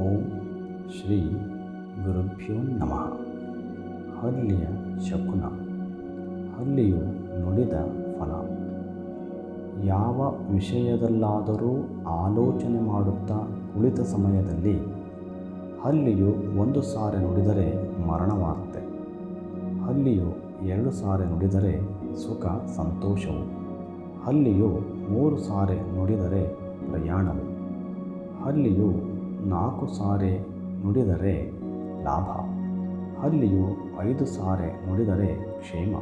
ಶ್ರೀ ಗುರುಭ್ಯೋ ನಮಃ. ಹಲ್ಲಿಯ ಶಕುನ, ಹಲ್ಲಿಯು ನುಡಿದ ಫಲ. ಯಾವ ವಿಷಯದಲ್ಲಾದರೂ ಆಲೋಚನೆ ಮಾಡುತ್ತಾ ಕುಳಿತ ಸಮಯದಲ್ಲಿ ಹಲ್ಲಿಯು ಒಂದು ಸಾರಿ ನುಡಿದರೆ ಮರಣವಾರ್ತೆ ಹಲ್ಲಿಯು ಎರಡು ಸಾರಿ ನುಡಿದರೆ ಸುಖ, ಸಂತೋಷವು. ಹಲ್ಲಿಯು ಮೂರು ಸಾರಿ ನುಡಿದರೆ ಪ್ರಯಾಣವು. ಹಲ್ಲಿಯು ನಾಲ್ಕು ಸಾರೆ ನುಡಿದರೆ ಲಾಭ. ಅಲ್ಲಿಯೂ ಐದು ಸಾರೆ ನುಡಿದರೆ ಕ್ಷೇಮ.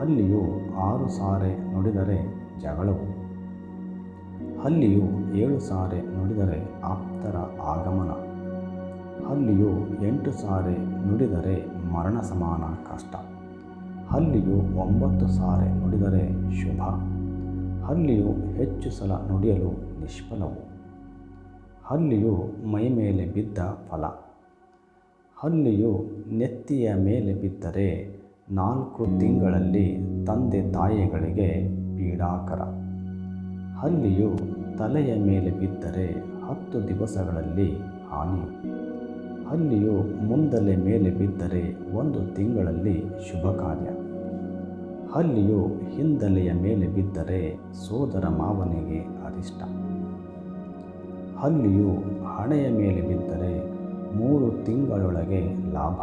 ಅಲ್ಲಿಯೂ ಆರು ಸಾರೆ ನುಡಿದರೆ ಜಗಳವು. ಅಲ್ಲಿಯೂ ಏಳು ಸಾರೆ ನುಡಿದರೆ ಆಪ್ತರ ಆಗಮನ. ಅಲ್ಲಿಯೂ ಎಂಟು ಸಾರೆ ನುಡಿದರೆ ಮರಣ ಸಮಾನ ಕಷ್ಟ. ಅಲ್ಲಿಯೂ ಒಂಬತ್ತು ಸಾರೆ ನುಡಿದರೆ ಶುಭ. ಅಲ್ಲಿಯೂ ಹೆಚ್ಚು ಸಲ ನುಡಿಯಲು ನಿಷ್ಫಲವು. ಹಲ್ಲಿಯು ಮೈಮೇಲೆ ಬಿದ್ದ ಫಲ. ಹಲ್ಲಿಯು ನೆತ್ತಿಯ ಮೇಲೆ ಬಿದ್ದರೆ ನಾಲ್ಕು ತಿಂಗಳಲ್ಲಿ ತಂದೆ ತಾಯಿಗಳಿಗೆ ಪೀಡಾಕರ. ಹಲ್ಲಿಯು ತಲೆಯ ಮೇಲೆ ಬಿದ್ದರೆ ಹತ್ತು ದಿವಸಗಳಲ್ಲಿ ಹಾನಿ. ಹಲ್ಲಿಯು ಮುಂದಲೆ ಮೇಲೆ ಬಿದ್ದರೆ ಒಂದು ತಿಂಗಳಲ್ಲಿ ಶುಭ ಕಾರ್ಯ. ಹಲ್ಲಿಯು ಹಿಂದಲೆಯ ಮೇಲೆ ಬಿದ್ದರೆ ಸೋದರ ಮಾವನಿಗೆ ಅರಿಷ್ಟ. ಹಲ್ಲಿಯು ಹಣೆಯ ಮೇಲೆ ಬಿದ್ದರೆ ಮೂರು ತಿಂಗಳೊಳಗೆ ಲಾಭ.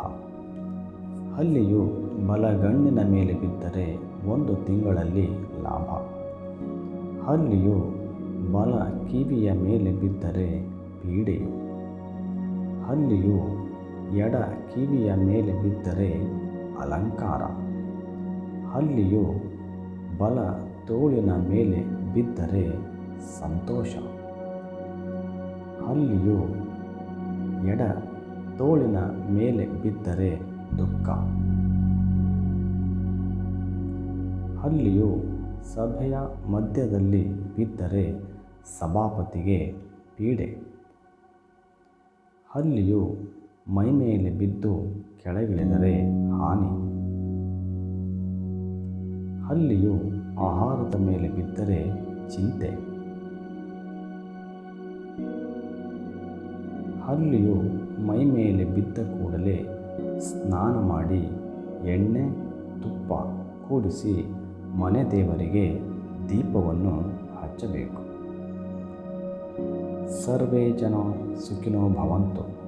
ಹಲ್ಲಿಯು ಬಲಗಣ್ಣಿನ ಮೇಲೆ ಬಿದ್ದರೆ ಒಂದು ತಿಂಗಳಲ್ಲಿ ಲಾಭ. ಹಲ್ಲಿಯು ಬಲ ಕಿವಿಯ ಮೇಲೆ ಬಿದ್ದರೆ ಪೀಡೆಯು ಹಲ್ಲಿಯು ಎಡ ಕಿವಿಯ ಮೇಲೆ ಬಿದ್ದರೆ ಅಲಂಕಾರ. ಹಲ್ಲಿಯು ಬಲ ತೋಳಿನ ಮೇಲೆ ಬಿದ್ದರೆ ಸಂತೋಷ. ಹಲ್ಲಿಯು ಎಡ ತೋಳಿನ ಮೇಲೆ ಬಿದ್ದರೆ ದುಃಖ. ಅಲ್ಲಿಯೂ ಸಭೆಯ ಮಧ್ಯದಲ್ಲಿ ಬಿದ್ದರೆ ಸಭಾಪತಿಗೆ ಪೀಡೆ. ಅಲ್ಲಿಯೂ ಮೈಮೇಲೆ ಬಿದ್ದು ಕೆಳಗಿಳಿದರೆ ಹಾನಿ. ಅಲ್ಲಿಯೂ ಆಹಾರದ ಮೇಲೆ ಬಿದ್ದರೆ ಚಿಂತೆ. ಹಲ್ಲಿಯು ಮೈಮೇಲೆ ಬಿದ್ದ ಕೂಡಲೇ ಸ್ನಾನ ಮಾಡಿ ಎಣ್ಣೆ, ತುಪ್ಪ ಕೂಡಿಸಿ ಮನೆ ದೇವರಿಗೆ ದೀಪವನ್ನು ಹಚ್ಚಬೇಕು. ಸರ್ವೇ ಜನ ಸುಖಿನೋ ಭವಂತು.